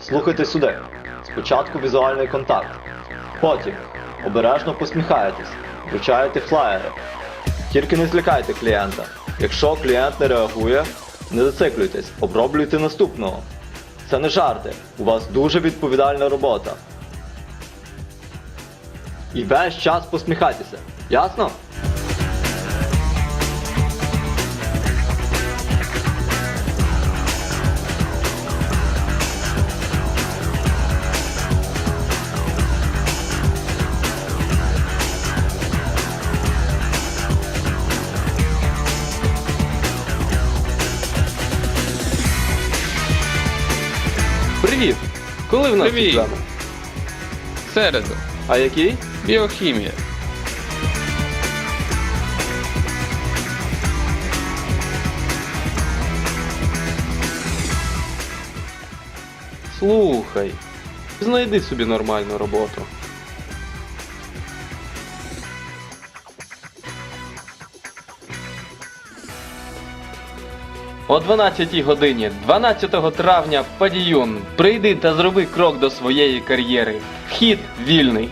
Слухайте сюди. Спочатку візуальний контакт. Потім обережно посміхаєтесь, вручаєте флаєри. Тільки не злякайте клієнта. Якщо клієнт не реагує, не зациклюйтесь, оброблюйте наступного. Це не жарти. У вас дуже відповідальна робота. І весь час посміхайтеся. Ясно? Привіт! Коли в нас Привіт. екзамен? Середу. А який? Біохімія. Слухай. Знайди собі нормальну роботу. О 12 годині 12 травня Падіюн. Прийди та зроби крок до своєї кар'єри. Вхід вільний.